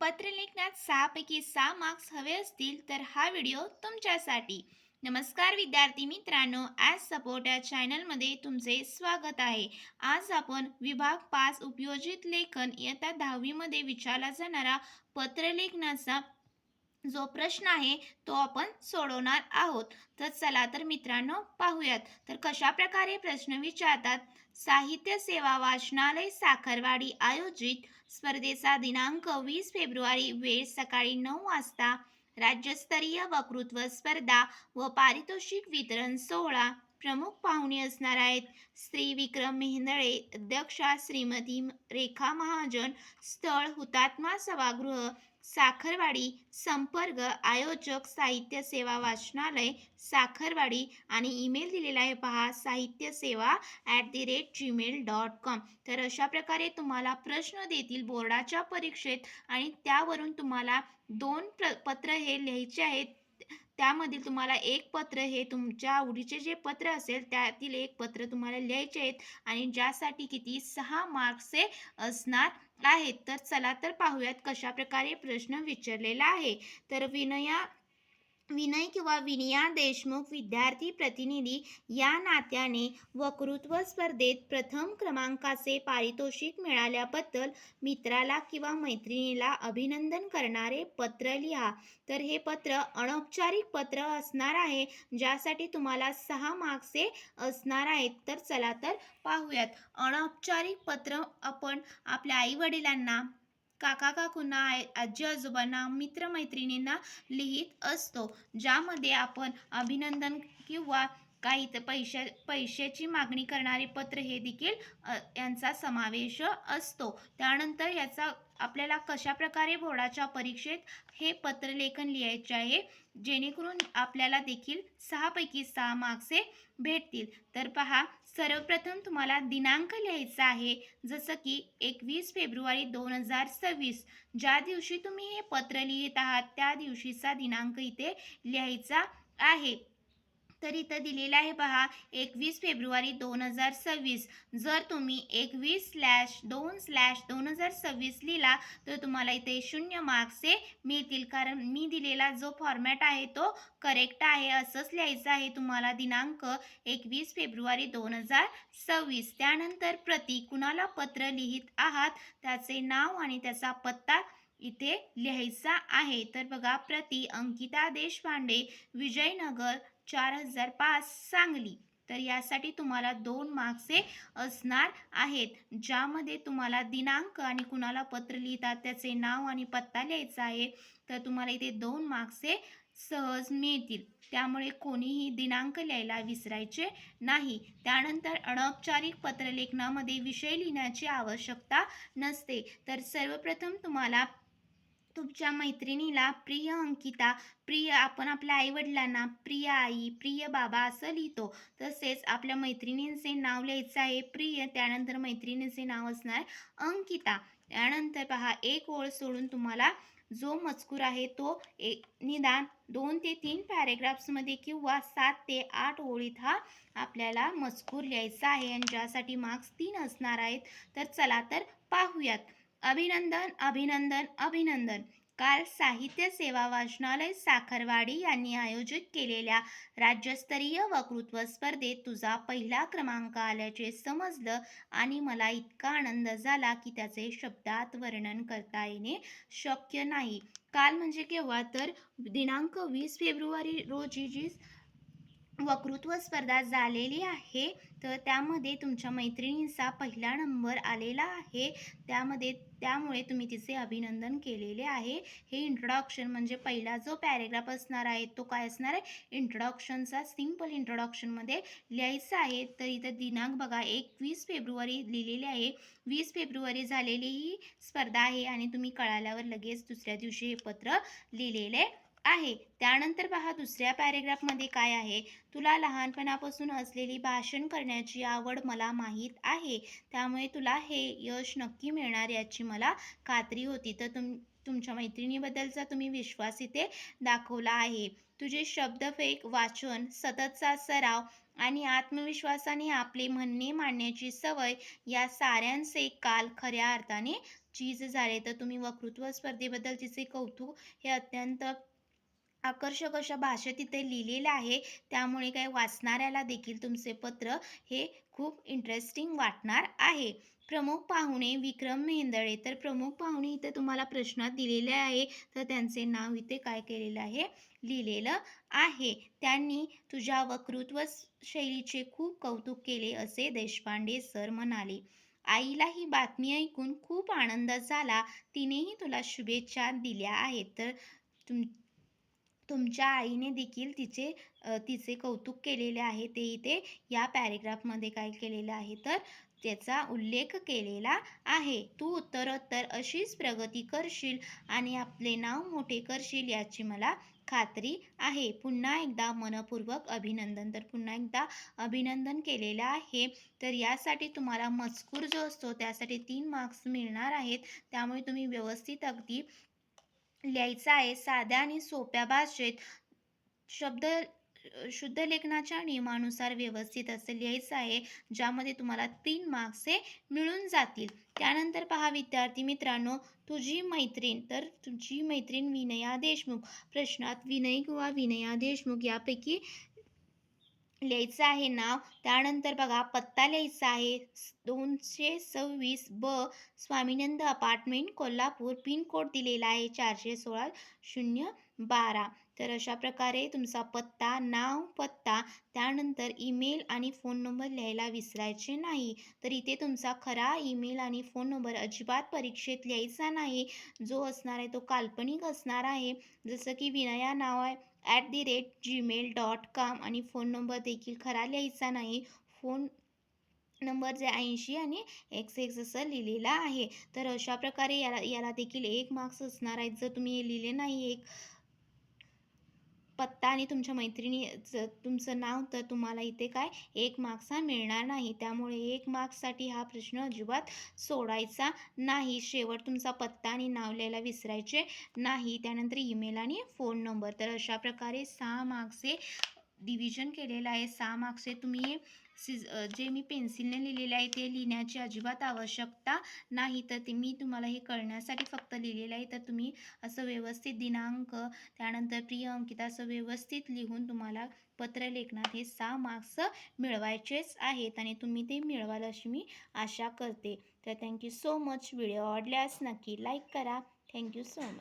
पत्रलेखनात सहापैकी सहा मार्क्स हवे असतील तर हा व्हिडिओ तुमच्यासाठी. नमस्कार विद्यार्थी मित्रांनो ॲज सपोर्ट या चॅनलमध्ये तुमचे स्वागत आहे. आज आपण विभाग पाच उपयोजित लेखन इयत्ता दहावीमध्ये विचारला जाणारा पत्रलेखनाचा जो प्रश्न आहे तो आपण सोडवणार आहोत. तर चला तर मित्रांनो पाहूयात. तर कशा प्रकारे प्रश्न विचारतात? साहित्य सेवा वाचनालय साखरवाडी आयोजित स्पर्धेचा दिनांक वीस फेब्रुवारी वेळ सकाळी नऊ वाजता. राज्यस्तरीय वक्तृत्व स्पर्धा व पारितोषिक वितरण सोहळा प्रमुख पाहुणे असणार आहेत. श्री विक्रम मेहंदळे अध्यक्षा श्रीमती रेखा महाजन स्थळ हुतात्मा सभागृह साखरवाडी संपर्क आयोजक साहित्य सेवा वाचनालय साखरवाडी आणि ईमेल दिलेला आहे पहा साहित्य सेवा at the rate Gmail dot com तर अशा प्रकारे तुम्हाला प्रश्न देतील बोर्डाच्या परीक्षेत आणि त्यावरून तुम्हाला दोन प्र पत्र हे लिहायचे आहेत. त्यामधील तुम्हाला एक पत्र हे तुमच्या आवडीचे जे पत्र असेल त्यातील एक पत्र तुम्हाला लिहायचे आहेत आणि ज्यासाठी किती सहा मार्क्सचे असणार आहेत. तर चला तर पाहूयात कशा प्रकारे प्रश्न विचारलेला आहे. तर विनया विनय किंवा विनिया देशमुख विद्यार्थी प्रतिनिधी या नात्याने वक्तृत्व स्पर्धेत प्रथम क्रमांकाचे पारितोषिक मिळाल्याबद्दल मित्राला किंवा मैत्रिणीला अभिनंदन करणारे पत्र लिहा. तर हे पत्र अनौपचारिक पत्र असणार आहे ज्यासाठी तुम्हाला सहा मार्क्सचे असणार आहेत. तर चला तर पाहूयात. अनौपचारिक पत्र आपण आपल्या आईवडिलांना काका काकूंना आय आजी आजोबांना मित्रमैत्रिणींना लिहित असतो ज्यामध्ये आपण अभिनंदन किंवा काही तर पैशा पैशाची मागणी करणारे पत्र हे देखील यांचा समावेश असतो. त्यानंतर याचा आपल्याला कशा प्रकारे बोर्डाच्या परीक्षेत हे पत्रलेखन लिहायचे आहे जेणेकरून आपल्याला देखील सहापैकी सहा मार्क्से भेटतील. तर पहा सर्वप्रथम तुम्हाला दिनांक लिहायचा आहे. जसं की एकवीस फेब्रुवारी दोन हजार सव्वीस. ज्या दिवशी तुम्ही हे पत्र लिहित आहात त्या दिवशीचा दिनांक इथे लिहायचा आहे. तर इथं दिलेलं आहे पहा एकवीस फेब्रुवारी दोन हजार सव्वीस. जर तुम्ही एकवीस स्लॅश दोन स्लॅश दोन हजार सव्वीस लिहिला तर तुम्हाला इथे शून्य मार्क्सचे मिळतील. कारण मी दिलेला जो फॉर्मॅट आहे तो करेक्ट आहे. असंच लिहायचं आहे तुम्हाला दिनांक एकवीस फेब्रुवारी दोन हजार सव्वीस. त्यानंतर प्रति कुणाला पत्र लिहित आहात त्याचे नाव आणि त्याचा पत्ता इथे लिहायचा आहे. तर बघा प्रति अंकिता देशपांडे विजयनगर चार हजार पाच सांगली. तर यासाठी तुम्हाला दोन मार्क्सचे असणार आहेत. ज्यामध्ये तुम्हाला दिनांक आणि कुणाला पत्र लिहितात त्याचे नाव आणि पत्ता लिहायचा आहे तर तुम्हाला इथे दोन मार्क्सचे सहज मिळतील. त्यामुळे कोणीही दिनांक लिहायला विसरायचे नाही. त्यानंतर अनौपचारिक पत्रलेखनामध्ये विषय लिहिण्याची आवश्यकता नसते. तर सर्वप्रथम तुम्हाला तुमच्या मैत्रिणीला प्रिय अंकिता प्रिय आपण आपल्या आईवडिलांना प्रिय आई प्रिय बाबा असं लिहितो. तसेच आपल्या मैत्रिणींचे नाव लिहायचं आहे प्रिय त्यानंतर मैत्रिणीचे नाव असणार अंकिता. त्यानंतर पहा एक ओळ सोडून तुम्हाला जो मजकूर आहे तो एक निदान दोन ते तीन पॅरेग्राफ्समध्ये किंवा सात ते आठ ओळीत हा आपल्याला मजकूर लिहायचा आहे आणि ज्यासाठी मार्क्स तीन असणार आहेत तर चला तर पाहूयात. अभिनंदन अभिनंदन अभिनंदन. काल साहित्य सेवा वाचनालय साखरवाडी यांनी आयोजित केलेल्या राज्यस्तरीय वक्तृत्व स्पर्धेत तुझा पहिला क्रमांक आल्याचे समजलं आणि मला इतका आनंद झाला की त्याचे शब्दात वर्णन करता येणे शक्य नाही. काल म्हणजे केव्हा? तर दिनांक वीस फेब्रुवारी रोजी जी वक्तृत्व स्पर्धा झालेली आहे. तर त्यामध्ये तुमच्या मैत्रिणींचा पहिला नंबर आलेला आहे. त्यामध्ये त्यामुळे तुम्ही तिचे अभिनंदन केलेले आहे. हे इंट्रोडक्शन म्हणजे पहिला जो पॅरेग्राफ असणार आहे तो काय असणार आहे? इंट्रोडक्शनचा सिंपल इंट्रोडक्शनमध्ये लिहायचा आहे. तर इथं दिनांक बघा एकवीस फेब्रुवारी लिहिलेली आहे. वीस फेब्रुवारी झालेली ही स्पर्धा आहे आणि तुम्ही कळाल्यावर लगेच दुसऱ्या दिवशी हे पत्र लिहिलेले आहे. त्यानंतर पहा दुसऱ्या पॅरेग्राफमध्ये काय आहे? तुला लहानपणापासून असलेली भाषण करण्याची आवड मला माहीत आहे. त्यामुळे तुला हे यश नक्की मिळणार याची मला खात्री होती. तर तुम तुमच्या मैत्रिणीबद्दलचा तुम्ही विश्वास इथे दाखवला आहे. तुझे शब्दफेक वाचन सततचा सराव आणि आत्मविश्वासाने आपले म्हणणे मांडण्याची सवय या साऱ्यांचे काल खऱ्या अर्थाने चीज झाले. तर तुम्ही वक्तृत्व स्पर्धेबद्दल तिचे कौतुक हे अत्यंत आकर्षक अशा भाषेत तिथे लिहिलेलं आहे. त्यामुळे काय वाचणाऱ्याला देखील तुमचे पत्र हे खूप इंटरेस्टिंग वाटणार आहे. प्रमुख पाहुणे विक्रम मेंदळे. तर प्रमुख पाहुणे इथे तुम्हाला प्रश्नात दिलेले आहे. तर त्यांचे नाव इथे काय केलेलं आहे? लिहिलेलं आहे. त्यांनी तुझ्या वक्तृत्व शैलीचे खूप कौतुक केले असे देशपांडे सर म्हणाले. आईला ही बातमी ऐकून खूप आनंद झाला. तिनेही तुला शुभेच्छा दिल्या आहेत. तर तुम तुमच्या आईने देखील तिचे तिचे कौतुक केलेले आहे ते इथे या पॅरेग्राफमध्ये काय केलेलं आहे तर त्याचा उल्लेख केलेला आहे. तू उत्तरोत्तर अशीच प्रगती करशील आणि आपले नाव मोठे करशील याची मला खात्री आहे. पुन्हा एकदा मनपूर्वक अभिनंदन. तर पुन्हा एकदा अभिनंदन केलेलं आहे. तर यासाठी तुम्हाला मजकूर जो असतो त्यासाठी तीन मार्क्स मिळणार आहेत. त्यामुळे तुम्ही व्यवस्थित अगदी लिहायचा आहे. साध्या आणि सोप्या भाषेत शब्द शुद्ध लेखनाच्या नियमानुसार व्यवस्थित असं लिहायचं आहे ज्यामध्ये तुम्हाला तीन मार्क्स हे मिळून जातील. त्यानंतर पहा विद्यार्थी मित्रांनो तुझी मैत्रीण तर तुझी मैत्रीण विनया देशमुख. प्रश्नात विनय किंवा विनया देशमुख यापैकी लिहायचं आहे नाव त्यानंतर बघा पत्ता लिहायचा आहे दोनशे सव्वीस ब स्वामीनंद अपार्टमेंट कोल्हापूर पिनकोड दिलेला आहे चारशे सोळा शून्य बारा. तर अशा प्रकारे तुमचा पत्ता नाव पत्ता त्यानंतर ईमेल आणि फोन नंबर लिहायला विसरायचे नाही. तर इथे तुमचा खरा ईमेल आणि फोन नंबर अजिबात परीक्षेत लिहायचा नाही. जो असणार आहे तो काल्पनिक असणार आहे. जसं की विनया नाव आहे at the rate Gmail dot com आणि फोन नंबर देखील खरा लिहायचा नाही. फोन नंबर जे ऐंशी आणि एक्स एक्स असं लिहिलेला आहे. तर अशा प्रकारे याला याला देखील एक मार्क्स असणार आहेत. जर तुम्ही हे लिहिले नाही एक पत्ता आणि तुमच्या मैत्रिणीचं तुमचं नाव तर तुम्हाला इथे काय? एक मार्क्स हा मिळणार नाही. त्यामुळे एक मार्क्ससाठी हा प्रश्न अजिबात सोडायचा नाही. शेवट तुमचा पत्ता आणि नाव लिहायला विसरायचे नाही. त्यानंतर ईमेल आणि फोन नंबर तर अशा प्रकारे सहा मार्क्सचे डिव्हिजन केलेलं आहे. सहा मार्क्सचे तुम्ही सिज जे मी पेन्सिलने लिहिलेले आहे ते लिहिण्याची अजिबात आवश्यकता नाही. तर ते मी तुम्हाला हे कळण्यासाठी फक्त लिहिलेलं आहे. तर तुम्ही असं व्यवस्थित दिनांक त्यानंतर प्रिय अंकिता असं व्यवस्थित लिहून तुम्हाला पत्र लेखनात हे सहा मार्क्स मिळवायचेच आहेत आणि तुम्ही ते मिळवाल अशी मी आशा करते. तर थँक्यू सो मच व्हिडिओ आवडल्यास नक्की लाईक करा. Thank you so much